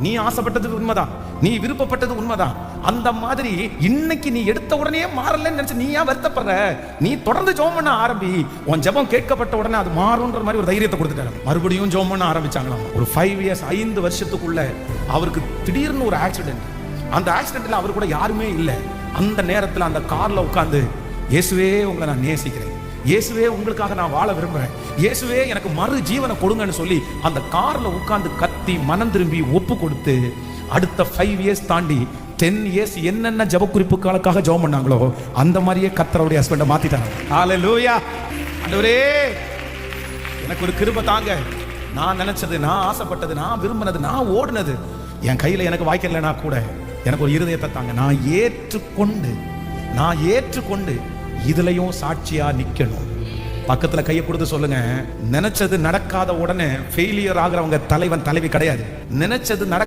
நீ ஆசைப்பட்டது உண்மைதான். நீ விருப்பப்பட்டது உண்மைதான். அந்த மாதிரி இன்னைக்கு நீ எடுத்த உடனே மாறலன்னு நினைச்சு நீ ஏன் வருத்தப்படுற? நீ தொடர்ந்து ஜோம் பண்ண ஆரம்பி. உன் ஜெபம் கேட்கப்பட்ட உடனே அது மாறும்ன்ற மாதிரி ஒரு தைரியத்தை கொடுத்துட்டாரு. மறுபடியும் ஜோம் பண்ண ஆரம்பிச்சாங்களாம். ஒரு ஃபைவ் இயர்ஸ் ஐந்து வருஷத்துக்குள்ள அவருக்கு திடீர்னு ஒரு ஆக்சிடென்ட் அந்த ஆக்சிடென்ட்ல அவர் கூட யாருமே இல்லை. அந்த நேரத்தில் அந்த கார்ல உட்காந்து இயேசுவே உங்களை நான் நேசிக்கிறேன். இயேசுவே உங்களுக்காக நான் வாழ விரும்புறேன். இயேசுவே எனக்கு மறு ஜீவனை கொடுங்கன்னு சொல்லி அந்த கார்ல கத் மாற்றி மனம் திரும்பி ஒப்பு கொடுத்து அடுத்த ஃபைவ் இயர்ஸ் தாண்டி டென் இயர்ஸ் என்னென்ன ஜபக்குறிப்பு காலக்காக ஜெபம் பண்ணாங்களோ அந்த மாதிரியே கத்தரவுடைய ஹஸ்பண்டை மாத்திட்டாங்க லூயா அண்டவரே எனக்கு ஒரு கிருபை தாங்க. நான் நினைச்சது நான் ஆசைப்பட்டது நான் விரும்பினது நான் ஓடினது. என் கையில் எனக்கு வாய்க்கலைனா கூட எனக்கு ஒரு இருதயத்தை தாங்க. நான் ஏற்றுக்கொண்டு நான் ஏற்றுக்கொண்டு இதுலையும் சாட்சியாக நிற்கணும் பக்கத்துல கையை கொடுத்து சொல்லுங்க. நினைச்சது நடக்காத உடனே ஃபெயிலியர் ஆகுறவங்க தலைவன் தலைவி கிடையாது. நினைச்சது நடக்க